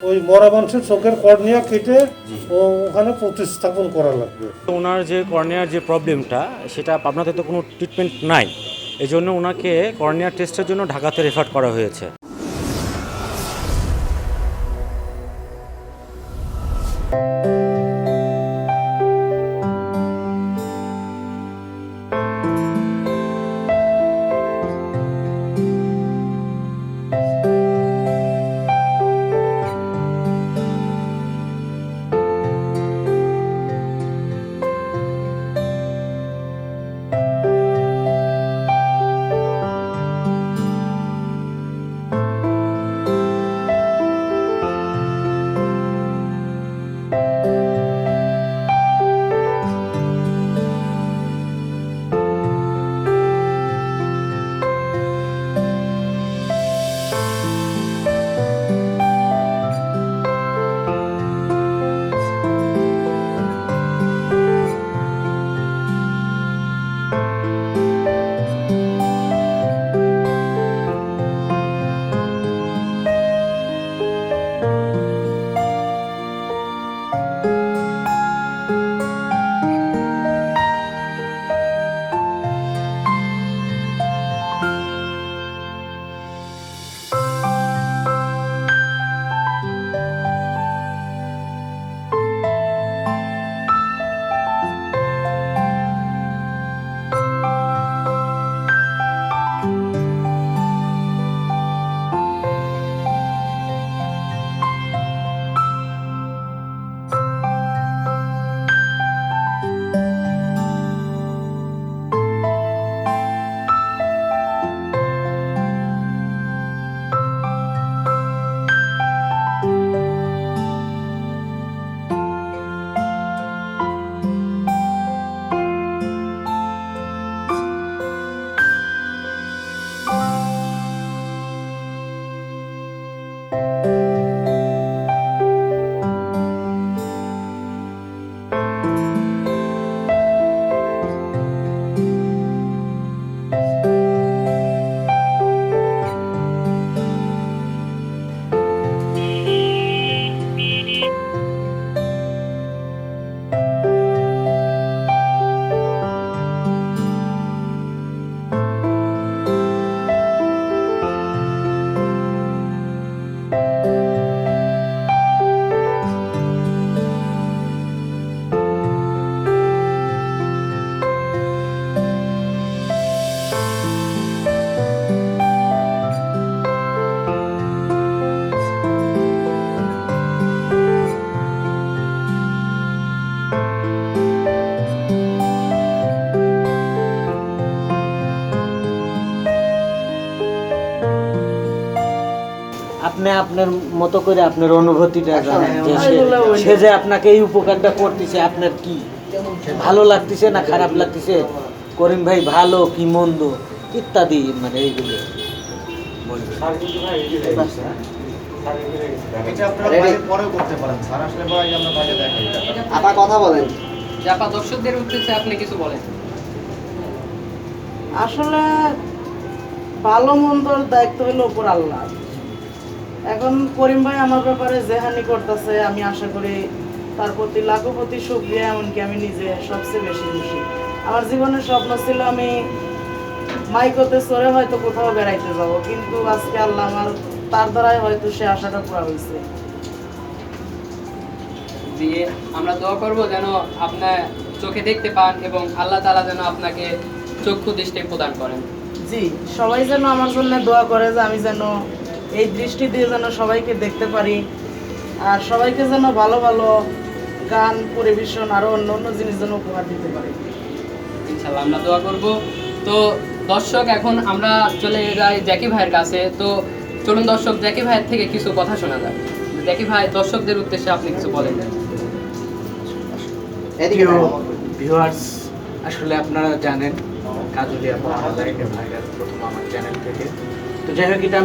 ওই মরা মানুষের চোখের কর্নিয়া কেটে ও ওখানে প্রতিস্থাপন করা লাগবে। ওনার যে কর্নিয়ার যে প্রবলেমটা সেটা আপনাদের তো কোনো ট্রিটমেন্ট নাই। এই জন্য ওনাকে কর্নিয়ার টেস্টের জন্য ঢাকাতে রেফার করা হয়েছে। আপনি আপনার মতো করে আপনার অনুভূতিটা জানেন যে সে- যে আপনাকে এই উপকারটা করতেছে আপনার কি? ভালো লাগতেছে না খারাপ লাগতেছে? করিম ভাই ভালো কি মন্দ? ইত্যাদি মানে এইগুলো আপা কথা বলেন। দর্শকদের উদ্দেশ্যে আপনি কিছু বলেন। আসলে ভালো মন্দর দায়িত্ব হলো উপর আল্লাহ। এখন করিম ভাই আমার ব্যাপারে জেহানি করতেছে আমি আশা করি তার প্রতি লাখো প্রতি সুক্রিয়া এমনকি আমি নিজে সবচেয়ে বেশি খুশি। আমার জীবনের স্বপ্ন ছিল আমি মাইকতে চড়ে হয়তো কোথাও বেড়াইতে যাব কিন্তু আজকে আল্লাহ আমার তার দ্বারাই হয়তো সে আশাটা পুরা হয়েছে দিয়ে আমরা দোয়া করব যেন আপনার চোখে দেখতে পান এবং আল্লাহ তাআলা যেন আপনাকে চক্ষু দৃষ্টি প্রদান করেন। জি সবাই যেন আমার জন্য দোয়া করে যে আমি যেন এই দৃষ্টি দিয়ে যেন সবাইকে দেখতে পারি আর সবাইকে যেন ভালো ভালো গান পরিবেশন আরও অন্য অন্য জিনিস যেন উপহার দিতে পারি। ইনশাআল্লাহ আমরা দোয়া করব। তো দর্শক এখন আমরা চলে যাই জ্যাকি ভাইয়ের কাছে। তো চলুন দর্শক জ্যাকি ভাইয়ের থেকে কিছু কথা শোনা যাক। জ্যাকি ভাই দর্শকদের উদ্দেশ্যে আপনি কিছু বলেন। এদিকে ভিউয়ার্স আসলে আপনারা জানেন কাজুলিয়া ভাইরাল প্রথম আমার চ্যানেল থেকে। তো যাই হোক এটা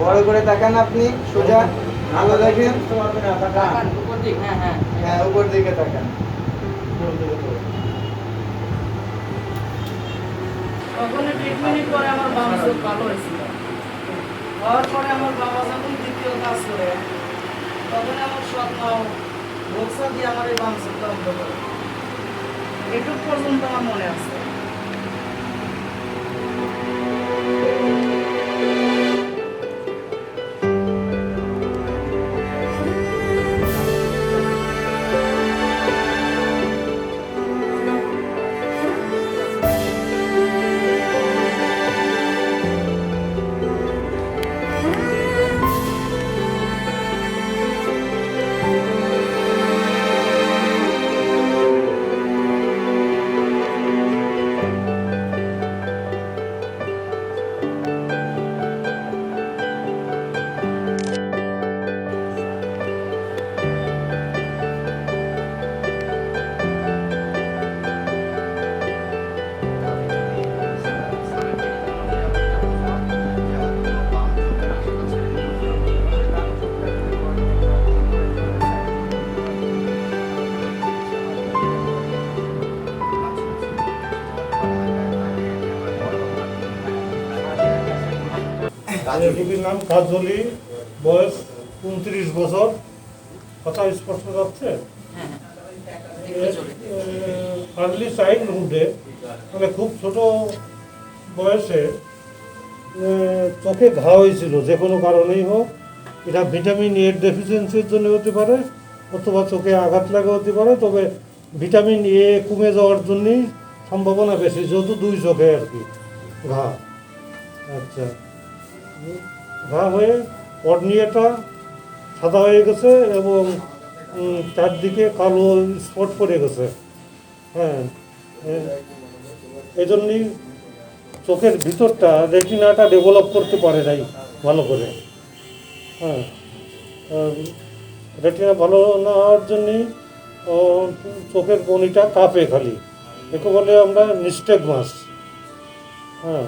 বড় করে তাকান আপনি, সোজা, ভালো দেখেন। হ্যাঁ উপর দিকে তাকান। ওখানে ট্রিটমেন্টের পরে আমার বাবা চোখ ভালো হয়েছিল। হওয়ার পরে আমার বাবা যখন দ্বিতীয় কাজ করে, তখন আমার সৎ মাও রোকসা দিয়ে আমার এই বাম চোখটা অন্ধ করে। এটুক পর্যন্ত আমার মনে আছে। নাম কাজলি বয়স উনত্রিশ বছর। কথা স্পষ্ট যাচ্ছে? আর্লি চাইল্ডহুডে মানে খুব ছোট বয়সে চোখে ঘা হয়েছিল যে কোনো কারণেই হোক। এটা ভিটামিন এর ডেফিসিয়েন্সির জন্য হতে পারে অথবা চোখে আঘাত লাগা হতে পারে তবে ভিটামিন এ কমে যাওয়ার জন্যই সম্ভাবনা বেশি যেহেতু দুই চোখে আর কি ঘা। আচ্ছা। ঘা হয়ে কর্নিয়াটা সাদা হয়ে গেছে এবং চারদিকে কালো স্পট পড়ে গেছে। হ্যাঁ এই চোখের ভিতরটা, রেটিনাটা ডেভেলপ করতে পারে নাই ভালো করে। হ্যাঁ রেটিনা ভালো না হওয়ার জন্যই চোখের বনিটা কাঁপে খালি। একে বলে আমরা নিস্টেক মাছ। হ্যাঁ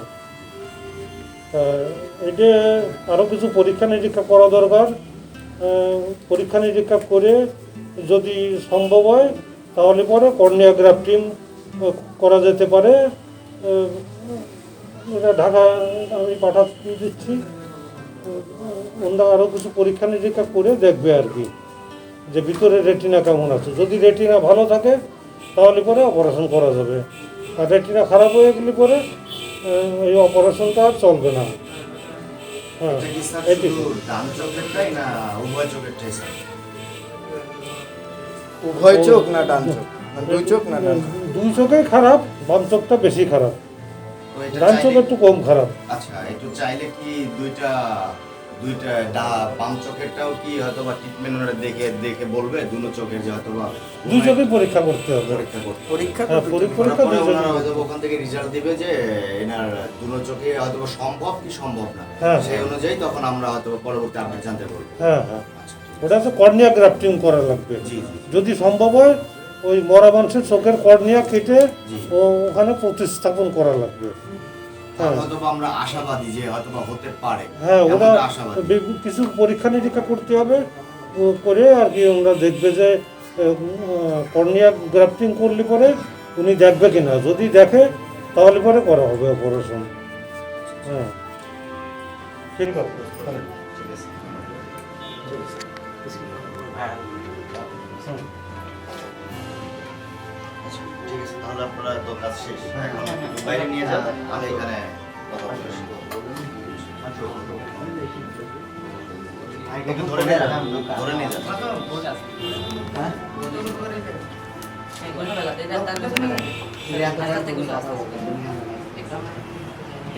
এটা আরও কিছু পরীক্ষা নিরীক্ষা করা দরকার। পরীক্ষা নিরীক্ষা করে যদি সম্ভব হয়, তাহলে পরে কর্নিয়া গ্রাফটিং করা যেতে পারে। এটা ঢাকা আমি পাঠাতে দিচ্ছি। ওনারা আরও কিছু পরীক্ষা নিরীক্ষা করে দেখবে আর কি, যে ভিতরে রেটিনা কেমন আছে। যদি রেটিনা ভালো থাকে, তাহলে পরে অপারেশন করা যাবে। আর রেটিনা খারাপ হয়ে গেলে পরে এই অপারেশনটা আর চলবে না। হ্যাঁ এটা উভয় চোখ না ডান চোখ? দুই চোখ না ডান চোখ? দুই চোখেই খারাপ বাম চোখটা বেশি খারাপ। ডান চোখ একটু কম খারাপ। আচ্ছা একটু চাইলে কি দুইটা দুইটা ডা বাম চোখেরটাও কি হয়তো বা ট্রিটমেন্ট ওরা দেখে দেখে বলবে দুনো চোখের যে হয়তো বা দুই চোখেই পরীক্ষা করতে হবে। পরীক্ষা করতে পরীক্ষা হ্যাঁ পরি- দুটো। পরীক্ষা তারপরে দুই ওনারা হয়তো ওখান থেকে রেজাল্ট দিবে যে এনার দুনো চোখে হয়তো বা সম্ভব কি সম্ভব না। হ্যাঁ। সেই অনুযায়ী তখন আমরা হয়তো পরবর্তী আপডেট জানতে পারব। হ্যাঁ হ্যাঁ। আচ্ছা ওটা তো কর্নিয়া গ্রাফটিং করা লাগবে। জি যদি সম্ভব হয় ওই মরা মানুষের চোখের কর্নিয়া কেটে ও ওখানে প্রতিস্থাপন করা লাগবে। হ্যাঁ। হয়তো আমরা আশাবাদী যে হয়তোবা হতে পারে। হ্যাঁ ওরা আশাবাদী। কিছু পরীক্ষা নিরীক্ষা করতে হবে করে আর কি ওরা দেখবে যে কর্নিয়া গ্রাফটিং করলে পরে উনি দেখবে কিনা। যদি দেখে তাহলে পরে করা হবে অপারেশন হ্যাঁ। ঠিক আছে তাহলে। ঠিক আছে ঠিক আছে তাহলে আপনারা তো কাজ শেষ। এখন বাইরে নিয়ে যান আমি এখানে কথা বলে ধরে নিয়ে যান ধরে নিয়ে যান।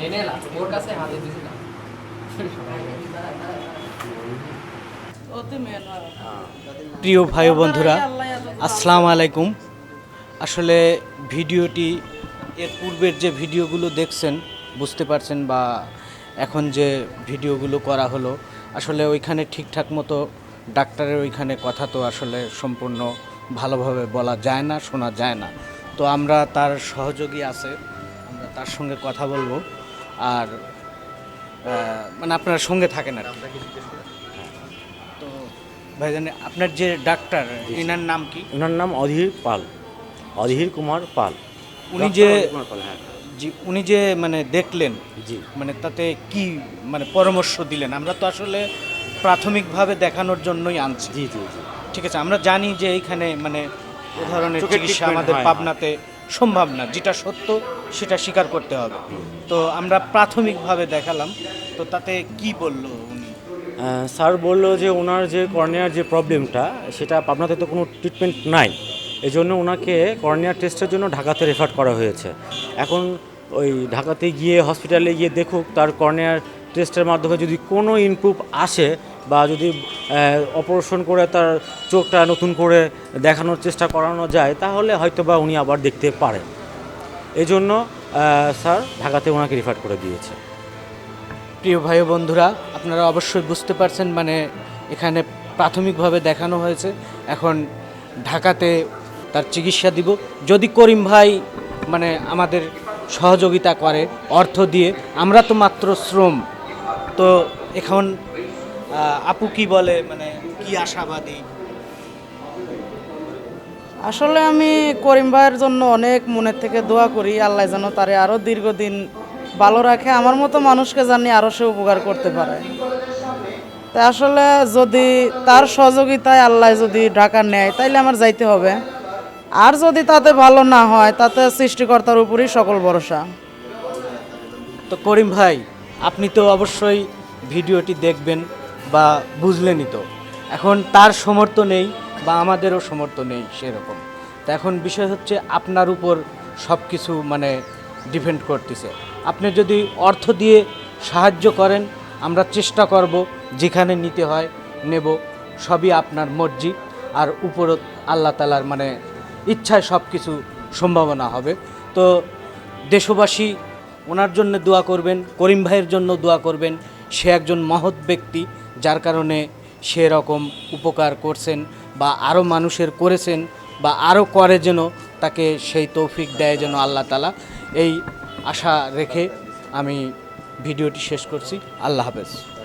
এনে এলাম ওর কাছে হাতে দিছিলাম অতি প্রিয় ভাই বন্ধুরা আসসালামু আলাইকুম। আসলে ভিডিওটি এর পূর্বের যে ভিডিওগুলো দেখছেন বুঝতে পারছেন বা এখন যে ভিডিওগুলো করা হলো আসলে ওইখানে ঠিকঠাক মতো ডাক্তারের ওইখানে কথা তো আসলে সম্পূর্ণ ভালোভাবে বলা যায় না শোনা যায় না। তো আমরা তার সহযোগী আছে আমরা তার সঙ্গে কথা বলব। আর মানে আপনার সঙ্গে থাকেন আর। তো ভাইজান আপনার যে ডাক্তার এনার নাম কি? ওনার নাম অধীর পাল। অধীর কুমার পাল। উনি যে হ্যাঁ। জি উনি যে মানে দেখলেন জি। মানে তাতে কি মানে পরামর্শ দিলেন? আমরা তো আসলে প্রাথমিকভাবে দেখানোর জন্যই আনছি। জি জি জি। ঠিক আছে আমরা জানি যে এইখানে মানে এ ধরনের চিকিৎসা আমাদের পাবনাতে সম্ভব না। যেটা সত্য সেটা স্বীকার করতে হবে। তো আমরা প্রাথমিকভাবে দেখালাম। তো তাতে কি বলল উনি? স্যার বলল যে ওনার যে কর্নিয়ার যে প্রবলেমটা সেটা পাবনাতে তো কোনো ট্রিটমেন্ট নাই। এই জন্য ওনাকে কর্নিয়ার টেস্টের জন্য ঢাকাতে রেফার করা হয়েছে। এখন ওই ঢাকাতে গিয়ে হসপিটালে গিয়ে দেখুক তার কর্নিয়ার টেস্টের মাধ্যমে যদি কোনো ইমপ্রুভ আসে বা যদি অপারেশন করে তার চোখটা নতুন করে দেখানোর চেষ্টা করানো যায়, তাহলে হয়তো বা উনি আবার দেখতে পারেন। এই জন্য স্যার ঢাকাতে ওনাকে রেফার করে দিয়েছে। প্রিয় ভাই বন্ধুরা, আপনারা অবশ্যই বুঝতে পারছেন মানে এখানে প্রাথমিকভাবে দেখানো হয়েছে। এখন ঢাকাতে তার চিকিৎসা দিব। যদি করিম ভাই মানে আমাদের সহযোগিতা করে, অর্থ দিয়ে, আমরা তো মাত্র শ্রম। তো এখন আপু কি বলে মানে কি আশাবাদী? আসলে আমি করিম ভাইয়ের জন্য অনেক মনের থেকে দোয়া করি, আল্লাহ যেন তারে আরও দীর্ঘদিন ভালো রাখে, আমার মতো মানুষকে জানি আরও সে উপকার করতে পারে। তা আসলে যদি তার সহযোগিতায় আল্লাহ যদি ঢাকা নেয়, তাইলে আমার যাইতে হবে। আর যদি তাতে ভালো না হয়, তাতে সৃষ্টিকর্তার উপরই সকল ভরসা। তো করিম ভাই, আপনি তো অবশ্যই ভিডিওটি দেখবেন বা বুঝলেনই তো। এখন তার সমর্থ নেই বা আমাদেরও সমর্থ নেই সেরকম। তো এখন বিষয় হচ্ছে আপনার উপর সব কিছু মানে ডিপেন্ড করতেছে। আপনি যদি অর্থ দিয়ে সাহায্য করেন, আমরা চেষ্টা করব যেখানে নিতে হয় নেব, সবই আপনার মর্জি। আর উপর আল্লাহ তালার মানে ইচ্ছায় সব কিছু সম্ভাবনা হবে। তো দেশবাসী, ওনার জন্য দোয়া করবেন, করিম ভাইয়ের জন্য দোয়া করবেন। সে একজন মহৎ ব্যক্তি, যার কারণে সে রকম উপকার করছেন বা আরও মানুষের করেছেন বা আরও করে যেন তাকে সেই তৌফিক দেয় যেন আল্লাহ তালা। এই আশা রেখে আমি ভিডিওটি শেষ করছি। আল্লাহ হাফেজ।